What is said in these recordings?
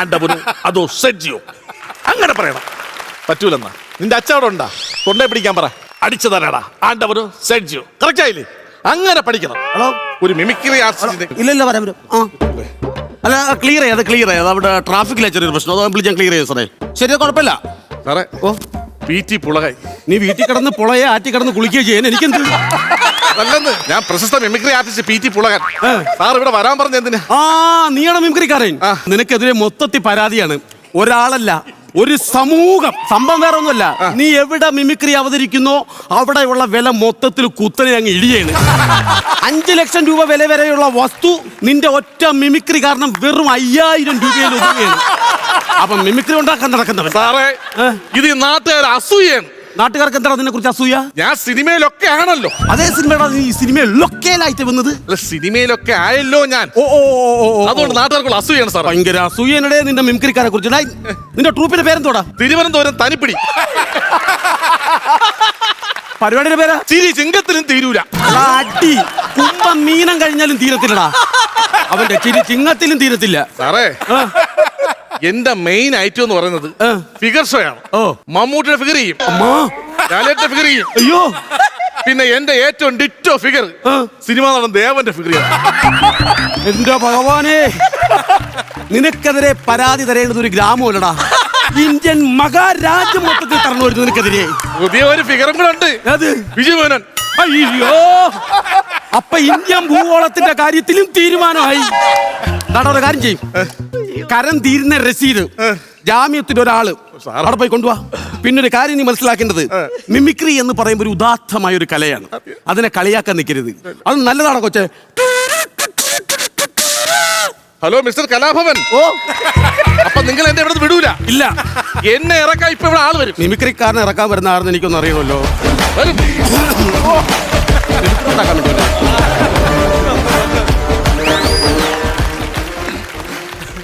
ആണ്ടവനോ അതോ സെജിയോ അങ്ങനെ പറയണം. പറ്റൂലെന്നാ. നിന്റെ അച്ചവിടെ ഉണ്ടാ? തൊണ്ടേ പിടിക്കാൻ പറ. അടിച്ചു തരാടാ ആണ്ടവനോ സെഡ്ജിയോ കറക്റ്റ് ആയില്ലേ? അങ്ങനെ പഠിക്കണം. ഹലോ ഒരു മിമിക്രി ആർട്ടിസ്റ്റ് ഇല്ല ഇല്ല വരാം വരാം. ആ. അല്ല ക്ലിയർ ചെയ്യാം അത് ക്ലിയർ ചെയ്യാം അത് അവിടെ ട്രാഫിക്കിലെ ചെറിയൊരു പ്രശ്നം. അത് വിളിച്ച് ഞാൻ ക്ലിയർ ചെയ്യാം സാറേ. ശരി അത് കുഴപ്പമില്ല. സാറേ ഓ. P T പുളകായി. നീ വീട്ടിൽ കിടന്ന് പുളയെ ആറ്റി കിടന്ന് കുളിക്കുകയോ ചെയ്യാൻ? എനിക്കെന്ത്? അതല്ലെന്ന്. ഞാൻ പ്രശസ്ത mimicry artist P T Pulakan. Sir ഇവിടെ വരാൻ പറഞ്ഞ എന്തിനാ? ആ നീയാണ് മിമിക്രിക്കാരൻ. നിനക്കെതിരെ മൊത്തത്തിൽ പരാതിയാണ്. ഒരാളല്ല ഒരു സമൂഹം. സംഭവം വേറെ ഒന്നുമല്ല നീ എവിടെ മിമിക്രി അവതരിക്കുന്നോ അവിടെയുള്ള വില മൊത്തത്തിൽ കുത്തനെ അങ്ങ് ഇടിയാണ്. അഞ്ചു ലക്ഷം രൂപ വില വരെയുള്ള വസ്തു നിന്റെ ഒറ്റ മിമിക്രി കാരണം വെറും അയ്യായിരം രൂപയിൽ ഒതുങ്ങുകയാണ്. അപ്പൊ മിമിക്രി ഉണ്ടാക്കാൻ നടക്കുന്നവൻ. സാറേ ഇത് നാട്ടുകാർ അസൂയാണ് നാട്ടുകാർക്ക് എന്താണ് അതിനെ കുറിച്ച് അസൂയ? ഞാൻ സിനിമയിലൊക്കെ ആണല്ലോ. അതേ സിനിമയുടെ നീ ഈ സിനിമയിലൊക്കെ ലൊക്കേലായിട്ട് വന്നത്. അല്ല, സിനിമയിലൊക്കെ ആയല്ലോ ഞാൻ. ഓ ഓ ഓ, ഓ, ഓ. അതുകൊണ്ട് നാട്ടുകാർക്കുള്ള അസൂയാണ് സാർ ഭയങ്കര അസൂയനടെ നിന്റെ മിമിക്രിക്കാരെ കുറിച്ച്. നിന്റെ ട്രൂപ്പിന്റെ പേരെന്തോടാ? തിരുവനന്തപുരം തനിപ്പിടി. പരിപാടിയുടെ പേരാ? ചിരി ചിങ്കത്തിലും തീരൂല. എടാ, അടി. കുമ്പം മീനം കഴിഞ്ഞാലും തീരത്തില്ലടാ. അവന്റെ ചിരി ചിങ്ങത്തിലും തീരത്തില്ല. സാറേ ആ, എന്റെ മെയിൻ ഐറ്റം എന്ന് പറയുന്നത്? ഫിഗർ ഷോ ആണ്. മമ്മൂട്ടിയുടെ ഫിഗർ ചെയ്യും. ലാലേട്ടന്റെ ഫിഗർ ചെയ്യും. അയ്യോ. പിന്നെ എന്റെ ഏറ്റവും ഡിറ്റോ ഫിഗർ സിനിമ നടൻ ദേവന്റെ ഫിഗർ എന്റെ ഭഗവാനെ. നിനക്കെതിരെ പരാതി തരേണ്ടത് ഒരു ഗ്രാമമല്ലടാ. ഇന്ത്യൻ മഹാരാജ്യം മൊത്തത്തിൽ തരണം വരുന്നു നിനക്കെതിരെ. പുതിയ ഒരു ഫിഗറും കൂടെ ഉണ്ട്. അത്? വിജയമോനൻ അയ്യോ. അപ്പൊ ഇന്ത്യൻ ഭൂഗോളത്തിന്റെ കാര്യത്തിലും തീരുമാനമായി. ഒരു കാര്യം ചെയ്യും. കരം തീരുന്ന രസീത്. ജാമ്യത്തിന്റെ ഒരാൾ. അവിടെ പോയി കൊണ്ടുപോവാ പിന്നെ ഒരു കാര്യം നീ മനസ്സിലാക്കേണ്ടത്. മിമിക്രി എന്ന് പറയുമ്പോൾ ഒരു ഉദാത്തമായ ഒരു കലയാണ്. അതിനെ കളിയാക്കാൻ നിൽക്കരുത്. അത് നല്ലതാണോ കൊച്ചേ? Hello mister Kalabhavan. ഓ. അപ്പൊ നിങ്ങൾ എന്റെ ഇവിടെ വിടൂല? ഇല്ല. എന്നെ ഇറക്കാൻ ഇപ്പൊ ഇവിടെ ആൾ വരും. മിമിക്രി കാരണം ഇറക്കാൻ വരുന്ന ആരെന്ന് എനിക്കൊന്നും അറിയണമല്ലോ വരും. ഉണ്ടാക്കാൻ വേണ്ടി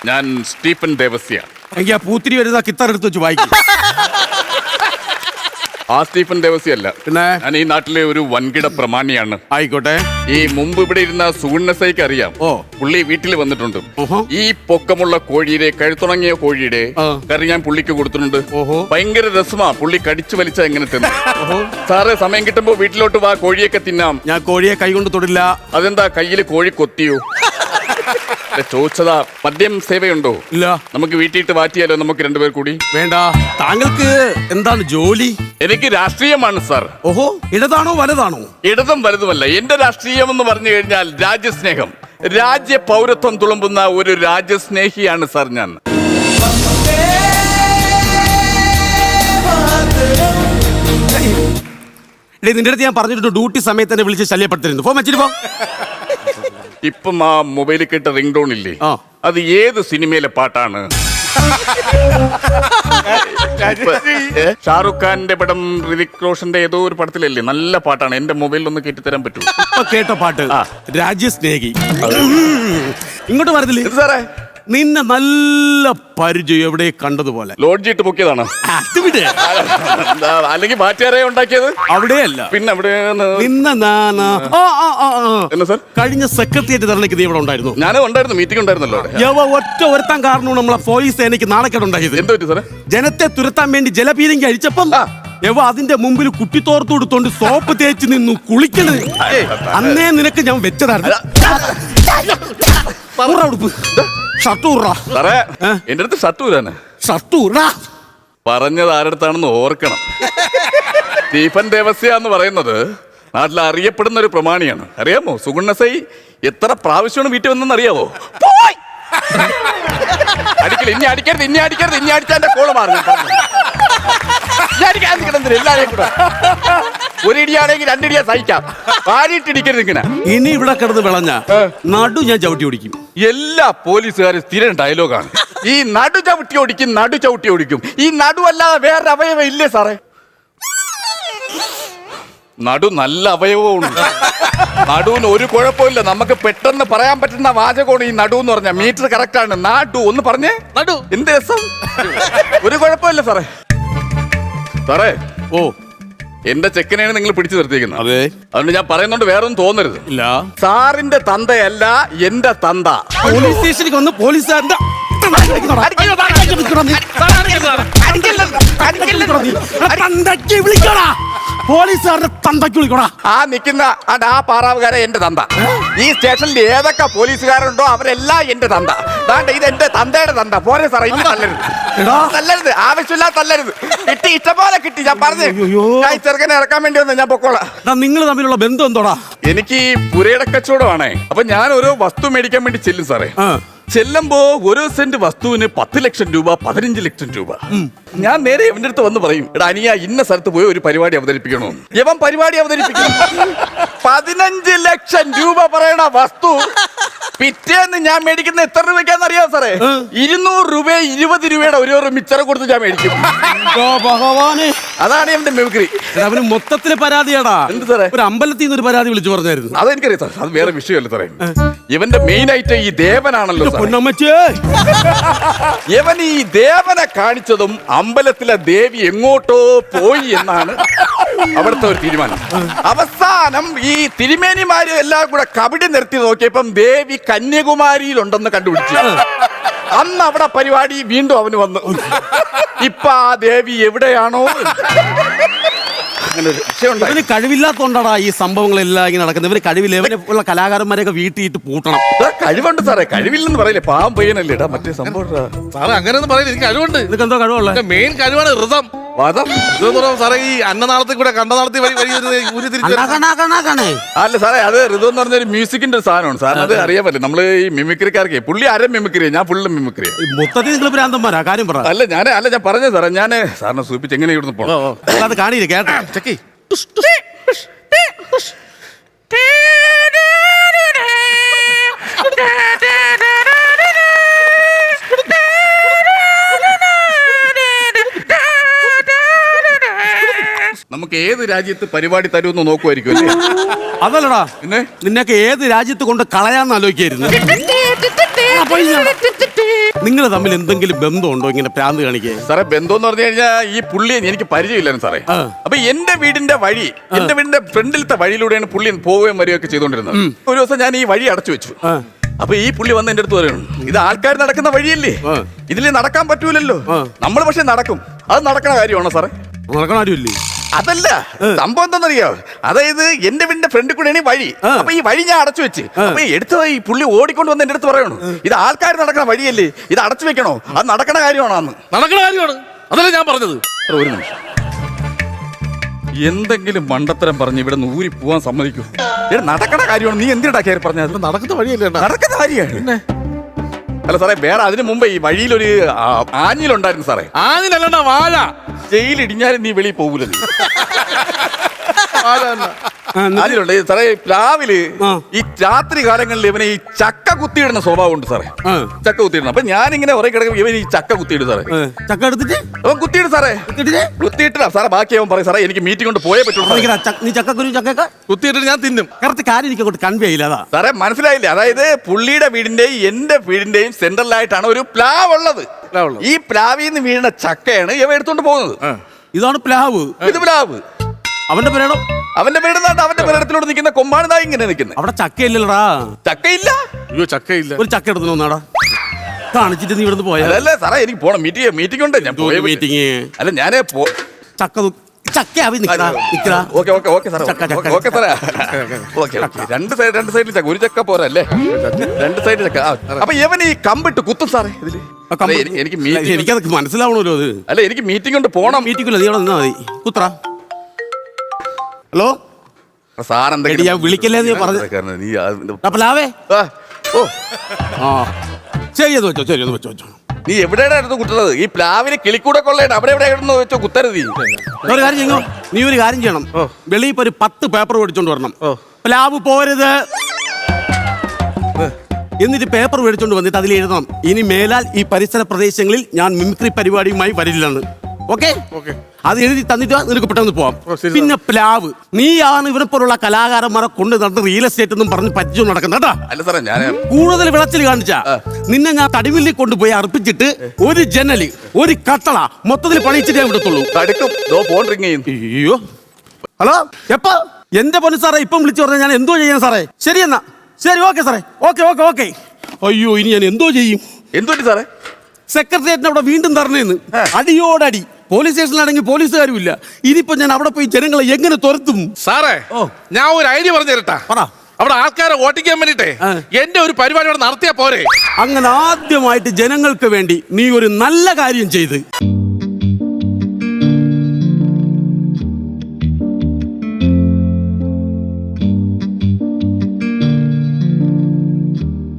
ഞാൻ സ്റ്റീഫൻ ദേവസ്യ. അയ്യാ ആ പൂത്തിരി വരുന്ന കിത്താർ എടുത്ത് വെച്ച് വായിക്കും. ആ സ്റ്റീഫൻ ദേവസ്യ അല്ല. പിന്നെ? ഞാൻ ഈ നാട്ടിലെ ഒരു വൻകിട പ്രമാണിയാണ്. ആയിക്കോട്ടെ. ഈ മുമ്പ് ഇവിടെ ഇരുന്ന സുഗുണസൈക്ക് അറിയാം. ഓ. പുള്ളി വീട്ടിൽ വന്നിട്ടുണ്ട്. ഓഹോ. ഈ പൊക്കമുള്ള കോഴിയുടെ കഴുത്തുണങ്ങിയ കോഴിയുടെ ആ. കറി ഞാൻ പുള്ളിക്ക് കൊടുത്തിട്ടുണ്ട്. ഓഹോ. ഭയങ്കര രസമാ പുള്ളി കടിച്ചു വലിച്ച എങ്ങനെ തിന്നു. സാറേ സമയം കിട്ടുമ്പോ വീട്ടിലോട്ട് വാ കോഴിയൊക്കെ തിന്നാം. ഞാൻ കോഴിയെ കൈ കൊണ്ട് തൊടില്ല. അതെന്താ കയ്യിൽ കോഴി കൊത്തിയോ? ചോദിച്ചതാ മദ്യം സേവയുണ്ടോ? ഇല്ല. നമുക്ക് വീട്ടിയിട്ട് മാറ്റിയാലോ നമുക്ക് രണ്ടുപേർ കൂടി? വേണ്ട. താങ്കൾക്ക് എന്താണ് ജോലി? എനിക്ക് രാഷ്ട്രീയമാണ് സാർ. ഓഹോ ഇടതാണോ വലതാണോ? ഇടതും വലുതുമല്ല. എന്റെ രാഷ്ട്രീയം എന്ന് പറഞ്ഞു കഴിഞ്ഞാൽ രാജ്യസ്നേഹം. രാജ്യ പൗരത്വം തുളുമ്പുന്ന ഒരു രാജ്യസ്നേഹിയാണ് സാർ ഞാൻ. നിന്റെ അടുത്ത് ഞാൻ പറഞ്ഞിട്ടുണ്ട് ഡ്യൂട്ടി സമയത്ത് തന്നെ വിളിച്ച് ശല്യപ്പെടുത്തിരുന്നു ഫോൺ വെച്ചിട്ട് പോ. ഇപ്പം ആ മൊബൈലിൽ കേട്ട റിംഗ് ടോൺ ഇല്ലേ? ആ. അത് ഏത് സിനിമയിലെ പാട്ടാണ്? ഏ, ഷാറുഖ് ഖാന്റെ പടം ഋതിക് റോഷന്റെ ഏതോ ഒരു പടത്തിലല്ലേ? നല്ല പാട്ടാണ്. എന്റെ മൊബൈലിൽ ഒന്ന് കേട്ടിത്തരാൻ പറ്റുമോ? ഇപ്പൊ കേട്ട പാട്ട്. രാജ്യസ്നേഹി. ഇങ്ങോട്ട് പറഞ്ഞില്ലേ സാറേ? നിന്നെ നല്ല പരിചയം എവിടെ കണ്ടതുപോലെ. ലോഡ്ജിട്ട് പൊക്കിയതാണ്? അത് വിട്. അല്ലെങ്കിൽ മാറ്റിയാരേ ഉണ്ടാക്കിയത്? അവിടെയല്ല. പിന്നെ അവിടെ നിന്ന നാനാ. ആ, ആ, ആ, ആ. എന്നാ സാർ? കഴിഞ്ഞ സെക്രട്ടേറിയറ്റ് ധരണിക്ക് നീ ഇവിടെ ഉണ്ടായിരുന്നു. ഞാൻ ഉണ്ടായിരുന്നു മീറ്റിംഗ് ഉണ്ടായിരുന്നല്ലോ അവിടെ. യവ ഒറ്റ ഒരുത്താൻ കാരണമാണ് നമ്മളെ പോലീസ് സേനയ്ക്ക് നാണക്കേടുണ്ടായത് എന്ത് പറ്റി സാറേ? ജനത്തെ തുരത്താൻ വേണ്ടി ജലപീരങ്കി അഴിച്ചപ്പം ആ. യവ അതിന്റെ മുമ്പിൽ തോർത്തു കൊടുത്തോണ്ട് സോപ്പ് തേച്ച് നിന്നു കുളിക്കണത് അന്നേ നിനക്ക് ഞാൻ വെച്ചതായിരുന്നു. ഊറ ഉടുപ്പ്. ഷർട്ട് സാറേ? എന്റെ അടുത്ത് ഷർട്ട് പറഞ്ഞത് ആരടുത്താണെന്ന് ഓർക്കണം. സ്റ്റീഫൻ ദേവസ്യ എന്ന് പറയുന്നത് നാട്ടിൽ അറിയപ്പെടുന്ന ഒരു പ്രമാണിയാണ്. അറിയാമോ? സുഗുണസൈ എത്ര പ്രാവശ്യമാണ് വീട്ടിൽ വന്നെന്ന് അറിയാവോ? പോയ്! അടിക്കൽ ഇനി അടിക്കരുത് ഇനി അടിക്കരുത് ഇനി അടിച്ചാൽ എന്റെ കോൾ മാറി. എല്ലാരെയും കൂടെ. ഒരു ഇടിയാണെങ്കിൽ രണ്ടിടിയാ സഹിക്കാം. വാരിയിട്ടിടിക്കരുത് ഇങ്ങനെ. ഇനി ഇവിടെ കിടന്ന് വിളഞ്ഞ നടു ഞാൻ ചവിട്ടി ഓടിക്കും. എല്ലാ പോലീസുകാരും സ്ഥിരം ഡയലോഗാണ്. ഈ നടു ചവിട്ടി ഓടിക്കും നടു ചവിട്ടി ഓടിക്കും. ഈ നടുവല്ലാതെ വേറെ അവയവം ഇല്ലേ സാറേ? നടു നല്ല അവയവമാണ് നടുവിന് ഒരു കുഴപ്പമില്ല. നമുക്ക് പെട്ടെന്ന് പറയാൻ പറ്റുന്ന വാചകമാണ് ഈ നടു എന്ന് പറഞ്ഞ മീറ്റർ കറക്റ്റ് ആണ്. നാടു ഒന്ന് പറഞ്ഞേ. നടു. എന്ത് രസം? ഒരു കുഴപ്പമില്ല സാറേ. സാറേ ഓ. എന്റെ ചെക്കനെയാണ് നിങ്ങൾ പിടിച്ചു നിർത്തിയിരിക്കുന്നത്. അതെ. അതുകൊണ്ട് ഞാൻ പറയുന്നോണ്ട് വേറെ ഒന്നും തോന്നരുത്. ഇല്ല. സാറിന്റെ തന്തയല്ല എന്റെ തന്ത. പോലീസ് സ്റ്റേഷനിലേക്ക് വന്ന് പോലീസുകാരന്റെ തന്തയ്ക്ക്? എടാ, പോലീസുകാരുടെ തന്തയ്ക്ക് വിളിക്കണോടാ ആ നിൽക്കുന്ന ആ പാറാവുകാരെ എന്റെ തന്ത. ഈ സ്റ്റേഷനിൽ ഏതൊക്കെ പോലീസുകാരുണ്ടോ അവരെല്ലാം എന്റെ തന്ത. താണ്ട ഇത് എന്റെ തന്തയുടെ തന്ത. പോരെ സാറേ ഇല്ല തല്ലരുത്. തല്ലരുത്. ആവശ്യമില്ല തല്ലരുത്. കിട്ടി ഇഷ്ടപോലെ കിട്ടി. ഞാൻ പറഞ്ഞു. അയ്യോ. ഞാൻ ഈ ചെറുക്കനെ ഇറക്കാൻ വേണ്ടി വന്നു ഞാൻ പൊക്കോളാം. നിങ്ങൾ തമ്മിലുള്ള ബന്ധം എന്തോടാ? എനിക്ക് ഈ പുരയുടെ കച്ചവടമാണേ. അപ്പൊ ഞാൻ ഒരു വസ്തു മേടിക്കാൻ വേണ്ടി ചെല്ലും സാറേ. ചെല്ലുമ്പോ ഒരു സെന്റ് വസ്തുവിന് പത്ത് ലക്ഷം രൂപ പതിനഞ്ച് ലക്ഷം രൂപ. ഞാൻ നേരെ ഇവന്റെ അടുത്ത് വന്ന് പറയും എടാ അനിയ ഇന്ന സ്ഥലത്ത് പോയി ഒരു പരിപാടി അവതരിപ്പിക്കണോ? ഇവൻ പരിപാടി അവതരിപ്പിക്കണം പതിനഞ്ച് ലക്ഷം രൂപ പറയണ വസ്തു പിറ്റേന്ന് ഞാൻ മേടിക്കുന്ന എത്ര രൂപയ്ക്കാന്ന് അറിയാം സാറേ ഇരുന്നൂറ് രൂപ ഇരുപത് രൂപയുടെ ഒരു ഒരു മിച്ചറ കൊടുത്ത് ഞാൻ മേടിക്കും. ഭഗവാനെ. അതാണ് എന്റെ മെമിക്രി അവന് മൊത്തത്തിൽ പരാതിയാടാ. എന്ത് സാറേ? ഒരു അമ്പലത്തിൽ നിന്ന് ഒരു പരാതി വിളിച്ചു പറഞ്ഞായിരുന്നു. അതെനിക്കറിയാം സാർ അത് വേറെ വിഷയമല്ല സാറേ. ഇവന്റെ മെയിൻ ആയിട്ട് ഈ ദേവനാണല്ലോ സാറേ. പൊന്നമ്മച്ചേ. ഇവൻ ഈ ദേവനെ കാണിച്ചതും അമ്പലത്തിലെ ദേവി എങ്ങോട്ടോ പോയി എന്നാണ് അവിടുത്തെ ഒരു തീരുമാനം. അവസാനം ഈ തിരുമേനിമാര് എല്ലാം കൂടെ കബഡി നിർത്തി നോക്കിയപ്പം ദേവി കന്യാകുമാരിയിലുണ്ടെന്ന് കണ്ടുപിടിച്ചു. അന്ന് അവിടെ പരിപാടി വീണ്ടും അവന് വന്നു. ഇപ്പൊ ആ ദേവി എവിടെയാണോ അങ്ങനെ ഒരു വിഷയമുണ്ടായി ഇവന് കഴിവില്ലാത്തോണ്ടാടാ ഈ സംഭവങ്ങളെല്ലാം ഇങ്ങനെ നടക്കുന്നത്. ഇവന് കഴിവില്ല. ഇവനെ ഉള്ള കലാകാരന്മാരെയൊക്കെ വീട്ടിയിട്ട് പൂട്ടണം. കഴിവുണ്ട് സാറേ. കഴിവില്ലെന്ന് പറയില്ലേ. പാവം പയ്യനല്ലേ. ഇടാ മറ്റേ സംഭവം. സാറേ അങ്ങനെയൊന്നും പറയില്ല. എനിക്ക് കഴിവുണ്ട്. ഇതൊക്കെ എന്തോ കഴിവുള്ള മെയിൻ കഴിവാണ് ഋതം വാദം ഇതെന്ന് പറയുമ്പോൾ സാറേ ഈ അന്നനാളത്തിൽ കൂടെ കണ്ടനാളത്തിൽ വഴി വഴി ഒരു ഊരി തിരിച്ചു അല്ല സാറേ അത് ഋതു എന്ന് പറഞ്ഞ ഒരു മ്യൂസിക്കിന്റെ ഒരു സാധനമാണ്. സാർ അത് അറിയാൻ പറ്റില്ല നമ്മൾ ഈ മിമിക്രിക്കാർക്ക് പുള്ളി അര മിമിക്രി ഞാൻ ഫുള്ള് മിമിക്രി മൊത്തത്തിൽ നിങ്ങൾ ഭ്രാന്തന്മാരാ കാര്യം പറ. അല്ല ഞാൻ അല്ല ഞാൻ പറഞ്ഞു സാറേ ഞാൻ സാറിനെ സൂപ്പിച്ച് എങ്ങനെ ഇവിടുന്ന് പോകണം അത് കാണിയില്ല കേട്ടോ. ചെക്കി. ഏത് രാജ്യത്ത് പരിപാടി തരുമെന്ന് നോക്കുമായിരിക്കും അല്ലേ? അതല്ലടാ. പിന്നെ? നിന്നൊക്കെ ഏത് രാജ്യത്ത് കൊണ്ട് കളയാന്ന് ആലോചിക്കായിരുന്നു. നിങ്ങൾ തമ്മിൽ എന്തെങ്കിലും ബന്ധമുണ്ടോ ഇങ്ങനെ പ്രാന്ത് കാണിക്കേ? സാറേ ബന്ധം എന്ന് പറഞ്ഞു കഴിഞ്ഞാൽ ഈ പുള്ളിയെ എനിക്ക് പരിചയമില്ലായിരുന്നു സാറേ. ആ. അപ്പൊ എന്റെ വീടിന്റെ വഴി എന്റെ വീടിന്റെ ഫ്രണ്ടിലത്തെ വഴിയിലൂടെയാണ് പുള്ളി പോവുകയും വരികയൊക്കെ ചെയ്തുകൊണ്ടിരുന്നത്. ഒരു ദിവസം ഞാൻ ഈ വഴി അടച്ചു വെച്ചു. ആ. അപ്പൊ ഈ പുള്ളി വന്ന് എന്റെ അടുത്ത് പറയണം ഇത് ആൾക്കാർ നടക്കുന്ന വഴിയല്ലേ? ആ. ഇതിൽ നടക്കാൻ പറ്റൂലല്ലോ. ആ. നമ്മൾ പക്ഷെ നടക്കും. അത് നടക്കണ കാര്യമാണോ സാറേ? നടക്കണ ആരുമില്ലേ അതല്ല സംഭവം എന്താണെന്നറിയോ? അതായത് എന്റെ വീടിന്റെ ഫ്രണ്ടിൽ കൂടെയാണ് ഈ വഴി. അപ്പൊ ഈ വഴി ഞാൻ അടച്ചു വെച്ച്. അപ്പൊ എടുത്ത ഈ പുള്ളി ഓടിക്കൊണ്ട് വന്ന് എന്റെ അടുത്ത് പറയണു ഇത് ആൾക്കാർ നടക്കണ വഴിയല്ലേ? ഇത് അടച്ചു വെക്കണോ? അത് നടക്കണ കാര്യമാണോ അന്ന് നടക്കുന്ന കാര്യമാണ്. അതല്ല ഞാൻ പറഞ്ഞത്. ഒരു നിമിഷം. എന്തെങ്കിലും മണ്ടത്തരം പറഞ്ഞ് ഇവിടെ നിന്ന് ഊരി പോവാൻ സമ്മതിക്കൂ? ഇവിടെ നടക്കണ കാര്യമാണ്. നീ എന്തിനാ കയറി പറഞ്ഞത്? നടക്കുന്ന വഴിയല്ലേ? നടക്കുന്ന കാര്യമാണ് അല്ല സാറേ വേറെ അതിനു മുമ്പ് ഈ വഴിയിലൊരു ഒരു ആഞ്ഞിലുണ്ടായിരുന്നു സാറേ. ആഞ്ഞിലല്ലണ്ട വാഴ. ജയിലിടിഞ്ഞാലും നീ വെളിയിൽ പോകൂല നീ. അതിലുണ്ട് സാറേ പ്ലാവിൽ ഈ രാത്രി കാലങ്ങളിൽ ഇവനെ ഈ ചക്ക കുത്തിയിടുന്ന സ്വഭാവം ഉണ്ട് സാറേ. ചക്ക കുത്തിയിടണം. അപ്പൊ ഇങ്ങനെ ഒരേ കിടക്കും ഇവൻ ഈ ചക്ക കുത്തിയിടും സാറേ. ചക്ക എടുത്തിട്ട്? അവൻ കുത്തിയിടും സാറേ. കുത്തിയിട്ടില്ല. സാറേ ബാക്കി അവൻ പറയും സാറേ എനിക്ക് മീറ്റിംഗ് കൊണ്ട് പോയേ പറ്റുള്ളൂ. നീ ചക്കക്കുരു കുത്തിയിട്ട് ഞാൻ തിന്നും. കറക്റ്റ് കാര്യം എനിക്ക് കൺവേ ആയില്ല അതാ. സാറേ മനസ്സിലായില്ലേ? അതായത് പുള്ളിയുടെ വീടിന്റെയും എന്റെ വീടിന്റെയും സെന്ററിലായിട്ടാണ് ഒരു പ്ലാവ് ഉള്ളത്. ഈ പ്ലാവിൽ നിന്ന് വീണ ചക്കയാണ് ഇവ എടുത്തോണ്ട് പോകുന്നത്. ഇതാണ് പ്ലാവ് ഇത് പ്ലാവ് അവന്റെ പേരാണോ? അവന്റെ വീട് അവന്റെ പേരിടത്തിലൂടെ നിൽക്കുന്ന കൊമ്പാണ് ദാ ഇങ്ങനെ നിൽക്കുന്നത്. അവിടെ ചക്കയില്ലടാ ചക്കയില്ല? അയ്യോ ചക്കയില്ല. ഒരു ചക്ക എടുത്തു വന്നാടാ കാണിച്ചിട്ട് നീ ഇവിടുന്ന് പോയാ? അല്ല സാറേ എനിക്ക് പോണം. മീറ്റിംഗ് മീറ്റിംഗ് ഉണ്ട്. ഞാൻ പോയി മീറ്റിംഗ് അല്ല ഞാനേ പോ ചക്ക തു- ചക്ക ആവി നിക്കടാ നിക്കടാ. ഓക്കെ ഓക്കെ ഓക്കെ സാറേ. ഓക്കെ സാറേ. Okay okay. രണ്ട് സൈഡ് രണ്ട് സൈഡിൽ ചക്ക. ഒരു ചക്ക പോരല്ലേ? രണ്ട് സൈഡിൽ ചക്ക. അപ്പൊ ഇവൻ ഈ കമ്പിട്ട് കുത്തും സാറേ ഇതിൽ. എനിക്ക് എനിക്ക് മീറ്റിംഗ് എനിക്കത് മനസ്സിലാവണല്ലോ അത്. അല്ല എനിക്ക് മീറ്റിംഗ് ഉണ്ട് പോണം. മീറ്റിംഗില്ല നീ അവിടെ നിന്നാ മതി. കുത്ര. ഹലോ? സാർ എടി, ഞാൻ വിളിക്കല്ലേ എന്ന് ഞാൻ പറഞ്ഞു. നീ ആ- ഇത്- ലാവേ ആ, ഓ. ആ. ശരി അത് വെച്ചോ ശരി അത് വെച്ചോ വെച്ചോ. നീ എവിടെയാണ് എടുത്ത് കുത്തുന്നത്? ഈ പ്ലാവിന് കിളിക്കൂടെ കൊള്ളേണ്ട അവിടെ എവിടെ ആയിരുന്നു വെച്ചോ കുത്തരുത് നീ. ഒരു കാര്യം ചെയ്യോ നീ ഒരു കാര്യം ചെയ്യണം. വെളിയിൽ ഇപ്പൊ ഒരു പത്ത് പേപ്പർ മേടിച്ചോണ്ട് വരണം. പ്ലാവ് പോരുത്. എന്നിട്ട് പേപ്പർ മേടിച്ചോണ്ട് വന്നിട്ട് അതിൽ എഴുതണം. ഇനി മേലാൽ ഈ പരിസര പ്രദേശങ്ങളിൽ ഞാൻ മിമിക്രി പരിപാടിയുമായി വരില്ലെന്ന്. ഓക്കെ ഓക്കെ അത് എഴുതി തന്നിട്ട് നിനക്ക് പെട്ടെന്ന് പോവാം. പിന്നെ പ്ലാവ്. നീയാണ് ഇവരെ പോലുള്ള കലാകാരന്മാരെ കൊണ്ട് നടന്ന് റിയൽ എസ്റ്റേറ്റ് എന്നും പറഞ്ഞ് പറ്റിച്ചു ഞാൻ കൂടുതൽ വിളച്ചിൽ കാണിച്ച. നിന്നെ ഞാൻ തടിമില്ലി കൊണ്ടുപോയി അർപ്പിച്ചിട്ട് ഒരു ജനൽ ഒരു കട്ടള മൊത്തത്തിൽ പണിയിച്ചിട്ടേ വിടത്തുള്ളൂ. അയ്യോ. ഹലോ എപ്പ? എന്റെ പൊന്നു സാറേ ഇപ്പം വിളിച്ചു പറഞ്ഞാൽ ഞാൻ എന്തോ ചെയ്യാൻ സാറേ? ശരി എന്നാ ശരി ഓക്കെ സാറേ ഓക്കെ ഓക്കെ ഓക്കെ അയ്യോ ഇനി ഞാൻ എന്തോ ചെയ്യും? എന്തോ സാറേ സെക്രട്ടേറിയറ്റിന് അവിടെ വീണ്ടും തരണേന്ന്. അടിയോടടി. പോലീസ് സ്റ്റേഷനിലാണെങ്കിൽ പോലീസുകാരും ഇല്ല ഇനിയിപ്പോ ഞാൻ അവിടെ പോയി ജനങ്ങളെ എങ്ങനെ തുരത്തും? സാറേ ഓ. ഞാൻ ഒരു ഐഡിയ പറഞ്ഞു തരട്ടാ പറ. അവിടെ ആൾക്കാരെ ഓട്ടിക്കാൻ വേണ്ടിട്ടേ. എന്റെ ഒരു പരിപാടി അവിടെ നടത്തിയാ പോരെ. അങ്ങനെ ആദ്യമായിട്ട് ജനങ്ങൾക്ക് വേണ്ടി നീ ഒരു നല്ല കാര്യം ചെയ്ത്.